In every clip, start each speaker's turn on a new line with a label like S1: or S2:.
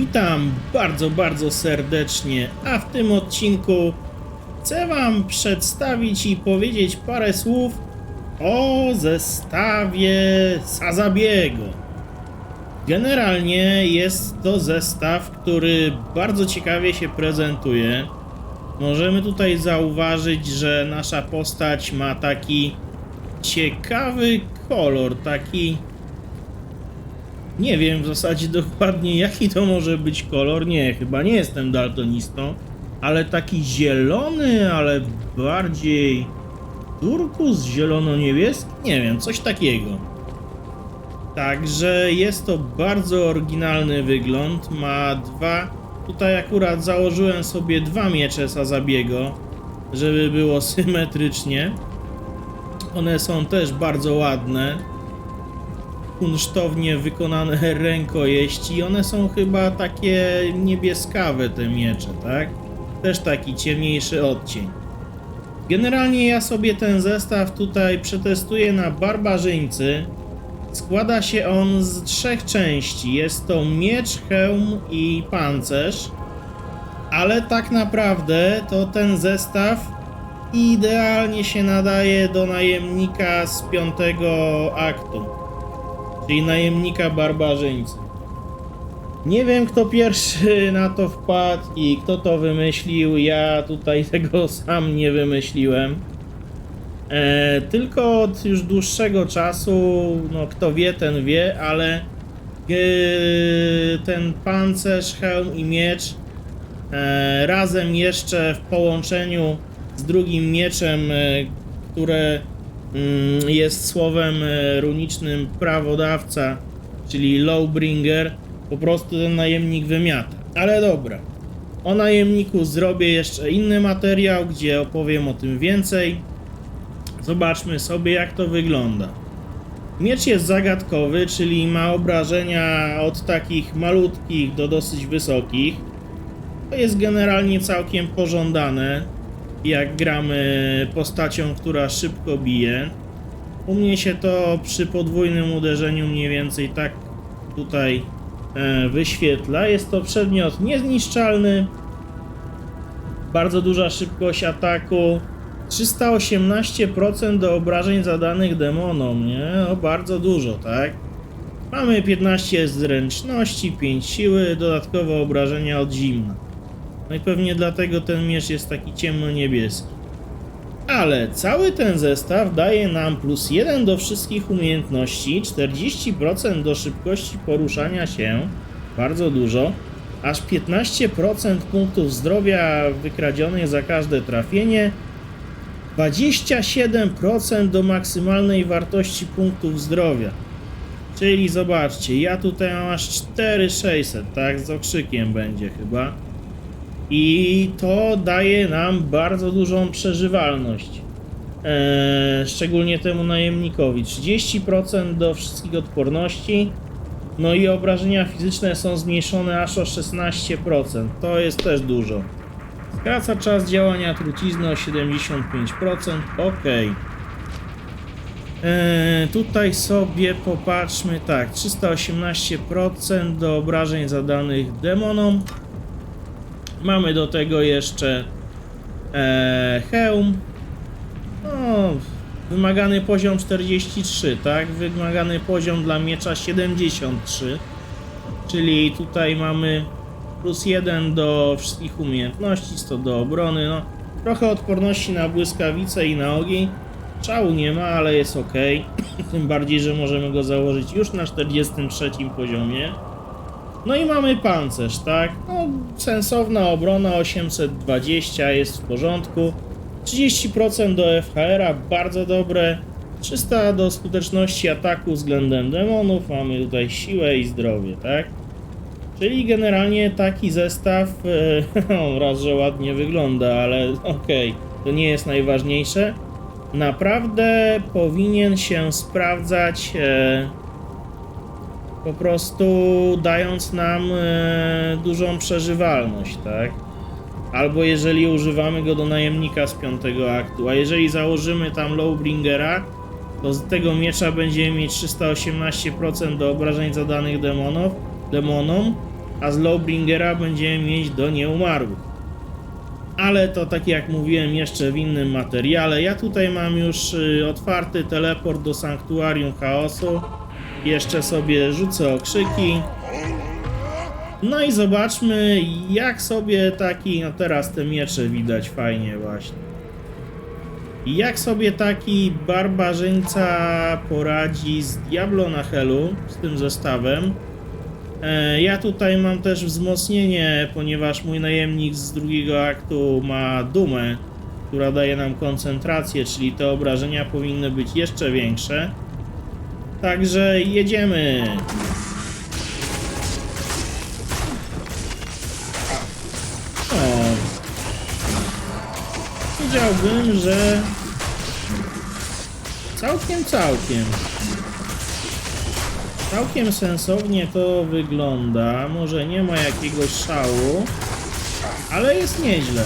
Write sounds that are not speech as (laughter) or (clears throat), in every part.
S1: Witam bardzo, bardzo serdecznie, a w tym odcinku chcę Wam przedstawić i powiedzieć parę słów o zestawie Sazabiego. Generalnie jest to zestaw, który bardzo ciekawie się prezentuje. Możemy tutaj zauważyć, że nasza postać ma taki ciekawy kolor, taki nie wiem w zasadzie dokładnie jaki to może być kolor. Nie, chyba nie jestem daltonistą, ale taki zielony, ale bardziej turkus, zielono-niebieski, nie wiem, coś takiego. Także jest to bardzo oryginalny wygląd. Ma dwa. Tutaj akurat założyłem sobie dwa miecze Sazabiego, żeby było symetrycznie. One są też bardzo ładne kunsztownie wykonane (laughs) rękojeści. One są chyba takie niebieskawe te miecze, tak? Też taki ciemniejszy odcień. Generalnie ja sobie ten zestaw tutaj przetestuję na barbarzyńcy. Składa się on z trzech części. Jest to miecz, hełm i pancerz. Ale tak naprawdę to ten zestaw idealnie się nadaje do najemnika z piątego aktu czyli najemnika barbarzyńcy. Nie wiem, kto pierwszy na to wpadł i kto to wymyślił. Ja tutaj (laughs) tego sam nie wymyśliłem. E, tylko od już dłuższego czasu, no kto wie, ten wie, ale e, ten pancerz, hełm i miecz e, razem jeszcze w połączeniu z drugim mieczem, e, które jest słowem e, runicznym prawodawca, czyli Lowbringer, po prostu ten najemnik wymiata. Ale dobra. O najemniku zrobię jeszcze inny materiał, gdzie opowiem o tym więcej. Zobaczmy sobie, jak to wygląda. Miecz jest zagadkowy, czyli ma obrażenia od takich malutkich do dosyć wysokich. To jest generalnie całkiem pożądane, jak gramy postacią, która szybko bije. U mnie się to przy podwójnym uderzeniu mniej więcej tak tutaj e, wyświetla. Jest to przedmiot niezniszczalny, bardzo duża szybkość ataku, 318% do obrażeń zadanych demonom, nie? No bardzo dużo, tak? Mamy 15 zręczności, 5 siły, dodatkowe obrażenia od zimna. No i pewnie dlatego ten miecz jest taki ciemno-niebieski. Ale cały ten zestaw daje nam plus 1 do wszystkich umiejętności, 40% do szybkości poruszania się, bardzo dużo, aż 15% punktów zdrowia wykradzionych za każde trafienie, 27% do maksymalnej wartości punktów zdrowia. Czyli zobaczcie, ja tutaj mam aż 4600, tak? Z okrzykiem będzie chyba. I to daje nam bardzo dużą przeżywalność. Eee, szczególnie temu najemnikowi. 30% do wszystkich odporności. No i obrażenia fizyczne są zmniejszone aż o 16%. To jest też dużo. Skraca czas działania trucizny o 75%. Ok. Eee, tutaj sobie popatrzmy tak. 318% do obrażeń zadanych demonom. Mamy do tego jeszcze e, hełm. No, wymagany poziom 43, tak? Wymagany poziom dla miecza 73. Czyli tutaj mamy plus 1 do wszystkich umiejętności, 100 do obrony. No, trochę odporności na błyskawice i na ogień. Czału nie ma, ale jest ok. (clears throat) Tym bardziej, że możemy go założyć już na 43 poziomie. No i mamy pancerz, tak? No, sensowna obrona 820 jest w porządku. 30% do FHR-a, bardzo dobre. 300 do skuteczności ataku względem demonów. Mamy tutaj siłę i zdrowie, tak? Czyli generalnie taki zestaw, (laughs) on raz, że ładnie wygląda, ale okej, to nie jest najważniejsze. Naprawdę powinien się sprawdzać e, po prostu dając nam e, dużą przeżywalność, tak? Albo jeżeli używamy go do najemnika z piątego aktu, a jeżeli założymy tam Lowbringera, to z tego miecza będziemy mieć 318% do obrażeń zadanych demonów, demonom a z Lowbringera będziemy mieć do nieumarłych. Ale to tak jak mówiłem jeszcze w innym materiale, ja tutaj mam już y, otwarty teleport do Sanktuarium Chaosu. Jeszcze sobie rzucę okrzyki. No i zobaczmy jak sobie taki, no teraz te miecze widać fajnie właśnie. Jak sobie taki barbarzyńca poradzi z Diablo na Helu, z tym zestawem. E, Ja tutaj mam też wzmocnienie, ponieważ mój najemnik z drugiego aktu ma dumę, która daje nam koncentrację, czyli te obrażenia powinny być jeszcze większe. Także jedziemy. O. Powiedziałbym, że całkiem, całkiem. Całkiem sensownie to wygląda. Może nie ma jakiegoś szału, ale jest nieźle.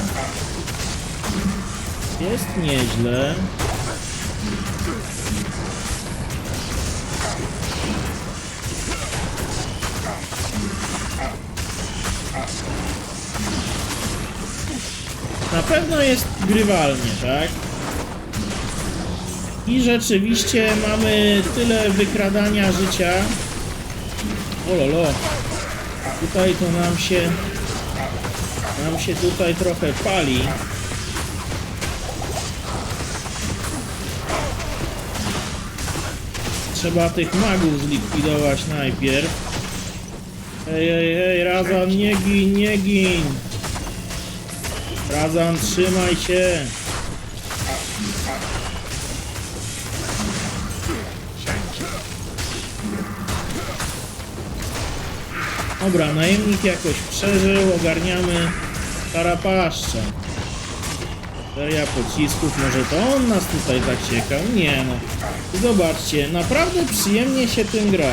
S1: Jest nieźle. Na pewno jest grywalnie, tak? I rzeczywiście mamy tyle wykradania życia. Ololo. Tutaj to nam się nam się tutaj trochę pali. Trzeba tych magów zlikwidować najpierw. Ej, ej, ej, Razan, nie gin, nie gin! Razan, trzymaj się! Dobra, najemnik jakoś przeżył, ogarniamy tarapaszcza. Seria pocisków, może to on nas tutaj tak? Nie no. Zobaczcie, naprawdę przyjemnie się tym gra.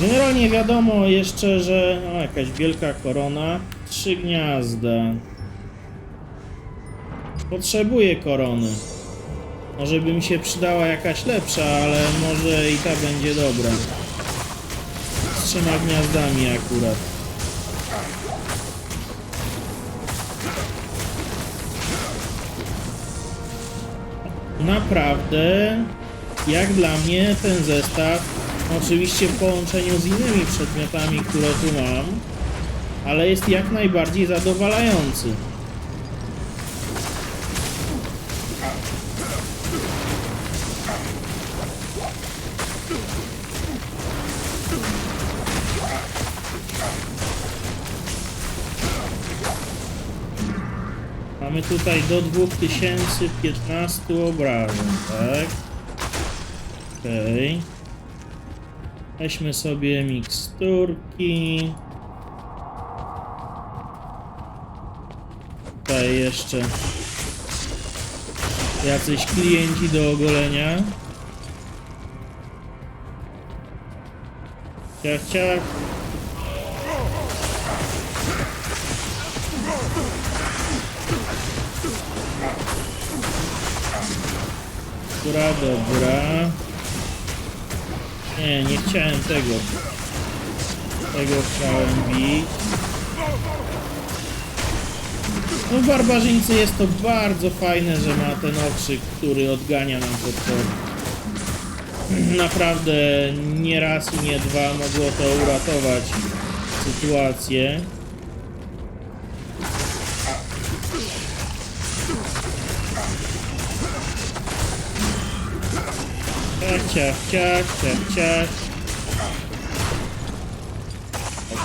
S1: Generalnie wiadomo jeszcze, że o, jakaś wielka korona, trzy gniazda. Potrzebuję korony. Może by mi się przydała jakaś lepsza, ale może i ta będzie dobra. Z trzema gniazdami akurat. Naprawdę, jak dla mnie ten zestaw, oczywiście w połączeniu z innymi przedmiotami, które tu mam, ale jest jak najbardziej zadowalający. Mamy tutaj do 2015 obrażeń, tak? Okej. Weźmy sobie miksturki. Jeszcze jacyś klienci do ogolenia. Ciach, ciach. Dobra, dobra. Nie, nie chciałem tego. Tego chciałem bić. No barbarzyńcy jest to bardzo fajne, że ma ten okrzyk, który odgania nam potwory. Naprawdę nie raz i nie dwa mogło to uratować sytuację. Ciach, ciach, ciach, ciach, ciach.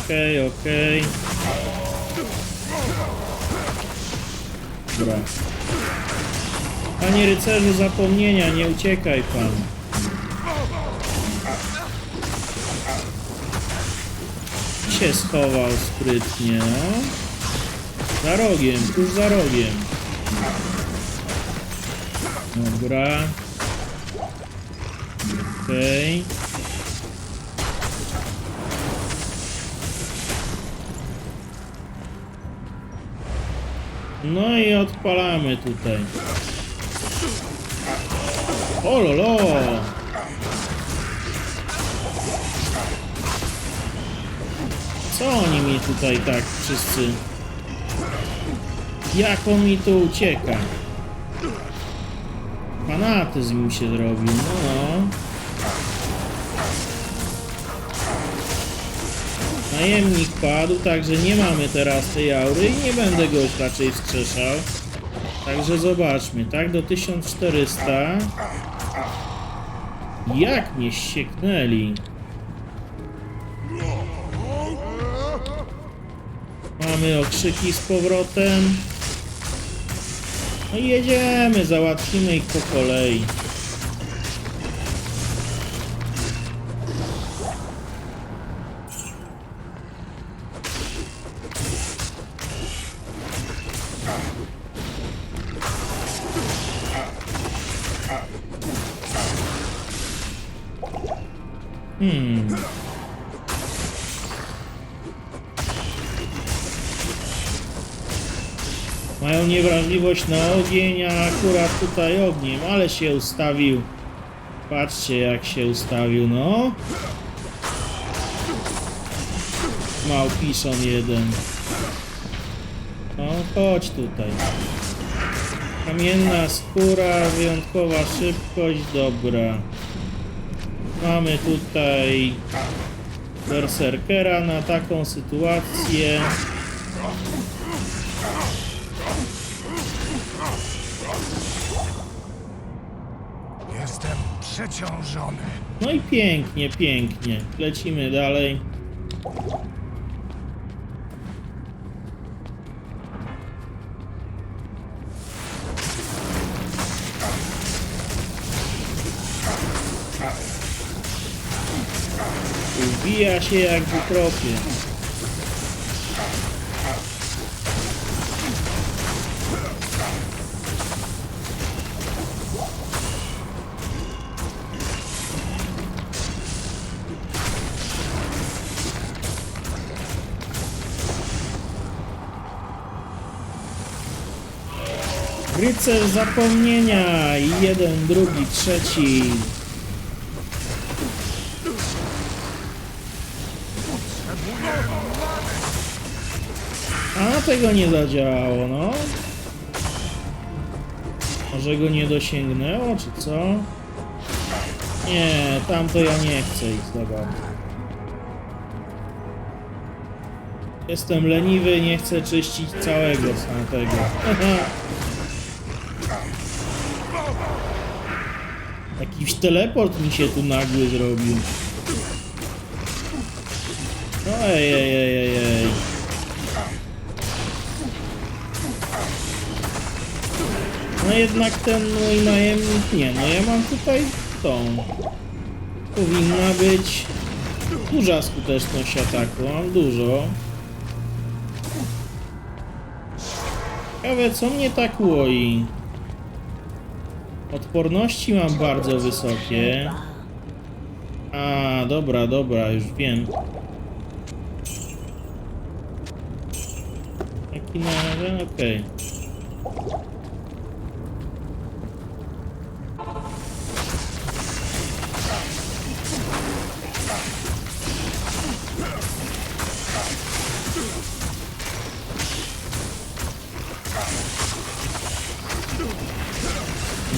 S1: Okej, okej. Dobra. Panie rycerzu zapomnienia, nie uciekaj pan. Się schował sprytnie, no. Za rogiem, tuż za rogiem. Dobra. Okej. No i odpalamy tutaj. O lolo! Co oni mi tutaj tak wszyscy... Jak on mi tu ucieka? Fanatyzm mi się zrobił, no Najemnik padł, także nie mamy teraz tej aury i nie będę go już raczej wskrzeszał. Także zobaczmy, tak, do 1400. Jak mnie ścieknęli. Mamy okrzyki z powrotem. No i jedziemy, załatwimy ich po kolei. Hmm. Mają niewrażliwość na ogień, a akurat tutaj ogniem, ale się ustawił. Patrzcie jak się ustawił, no. Małpiszon jeden. No, chodź tutaj. Kamienna skóra, wyjątkowa szybkość, dobra. Mamy tutaj berserkera na taką sytuację.
S2: Jestem przeciążony.
S1: No i pięknie, pięknie. Lecimy dalej. Się jak w ukropie. Rycerz zapomnienia jeden, drugi, trzeci. Tego nie zadziałało, no. Może go nie dosięgnęło, czy co? Nie, tamto ja nie chcę ich bardzo. Jestem leniwy, nie chcę czyścić całego tamtego. (laughs) Jakiś teleport mi się tu nagły zrobił. No ej, ej, No jednak ten mój najemnik nie, no ja mam tutaj tą. Powinna być duża skuteczność ataku, mam dużo. Ciekawe co mnie tak łoi. Odporności mam bardzo wysokie. A, dobra, dobra, już wiem. Jaki na? Okej.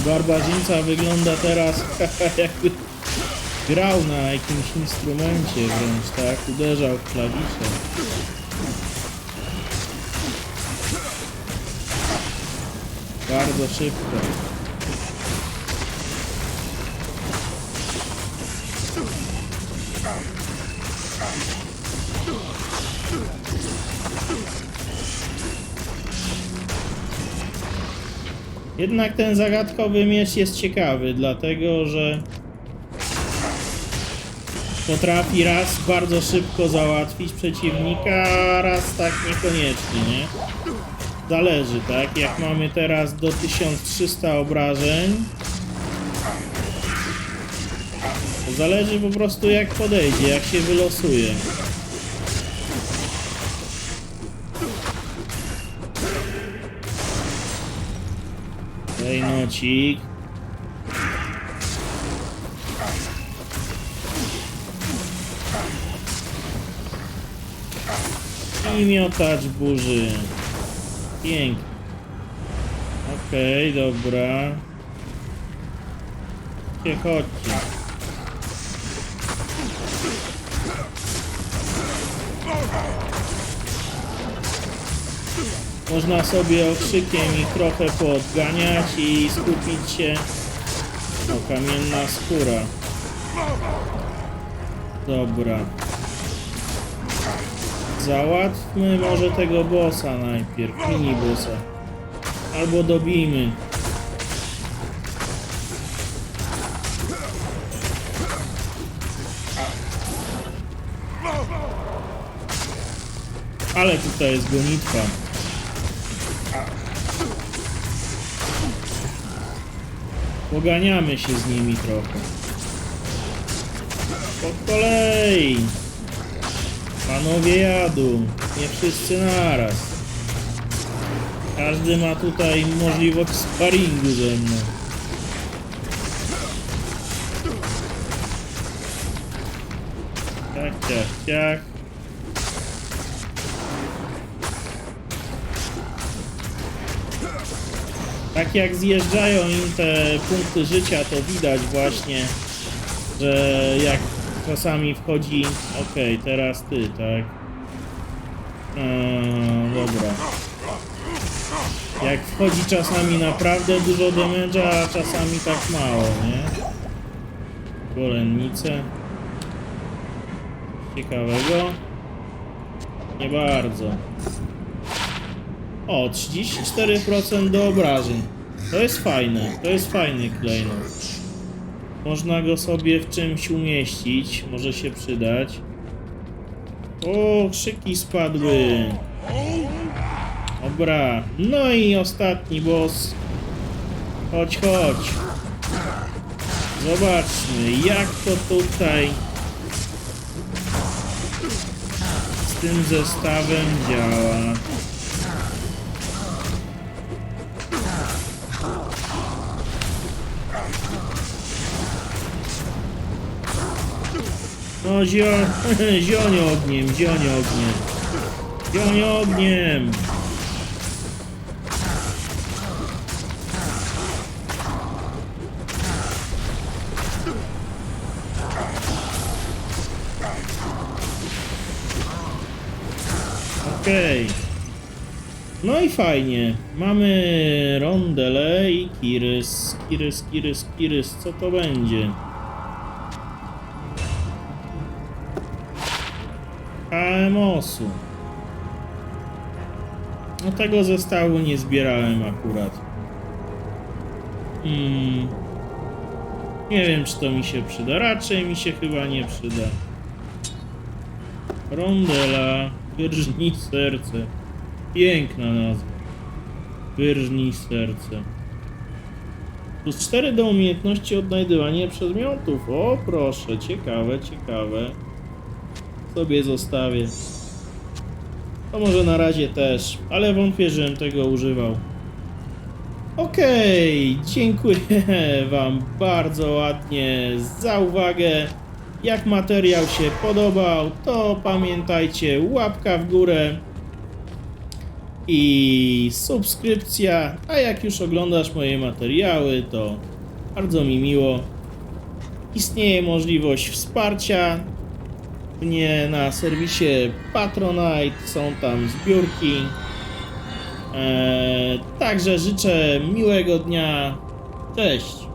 S1: Barbarzyńca wygląda teraz (laughs) jakby grał na jakimś instrumencie wręcz, tak? Uderzał w klawisze. Bardzo szybko. Jednak ten zagadkowy miecz jest ciekawy, dlatego że potrafi raz bardzo szybko załatwić przeciwnika, a raz tak niekoniecznie, nie? Zależy, tak? Jak mamy teraz do 1300 obrażeń, zależy po prostu jak podejdzie, jak się wylosuje. I miotacz burzy. Pięknie. Okej, dobra. Chodźcie, chodźcie. Można sobie okrzykiem ich trochę poodganiać i skupić się. O, kamienna skóra. Dobra. Załatwmy może tego bossa najpierw, mini bossa. Albo dobijmy. Ale tutaj jest gonitwa. Poganiamy się z nimi trochę. Po kolei. Panowie jadą. Nie wszyscy naraz. Każdy ma tutaj możliwość sparingu ze mną. Tak, ciach, ciach. Tak jak zjeżdżają im te punkty życia, to widać właśnie, że jak czasami wchodzi... Okej, teraz ty, tak? Eee, dobra. Jak wchodzi czasami naprawdę dużo damage'a, a czasami tak mało, nie? Golennice. Ciekawego? Nie bardzo. O, 34% do obrażeń. To jest fajne, to jest fajny klejnot. Można go sobie w czymś umieścić, może się przydać. O, krzyki spadły. Dobra, no i ostatni boss. Chodź, chodź. Zobaczmy, jak to tutaj z tym zestawem działa. No zio... (laughs) zionie ogniem, zionie ogniem. Zionie ogniem. Okej. No i fajnie. Mamy rondele i kirys. Kirys, kirys, kirys. Co to będzie? KMOS-u. No tego zestawu nie zbierałem akurat. Hmm. Nie wiem, czy to mi się przyda. Raczej mi się chyba nie przyda. Rondela. Wyrżnij serce. Piękna nazwa. Wyrżnij serce. Plus 4 do umiejętności odnajdywania przedmiotów. O, proszę, ciekawe, ciekawe. Sobie zostawię. To może na razie też, ale wątpię, żebym tego używał. Okej, dziękuję (laughs) Wam bardzo ładnie za uwagę. Jak materiał się podobał, to pamiętajcie łapka w górę i subskrypcja. A jak już oglądasz moje materiały, to bardzo mi miło. Istnieje możliwość wsparcia mnie na serwisie Patronite, są tam zbiórki. Eee, także życzę miłego dnia. Cześć.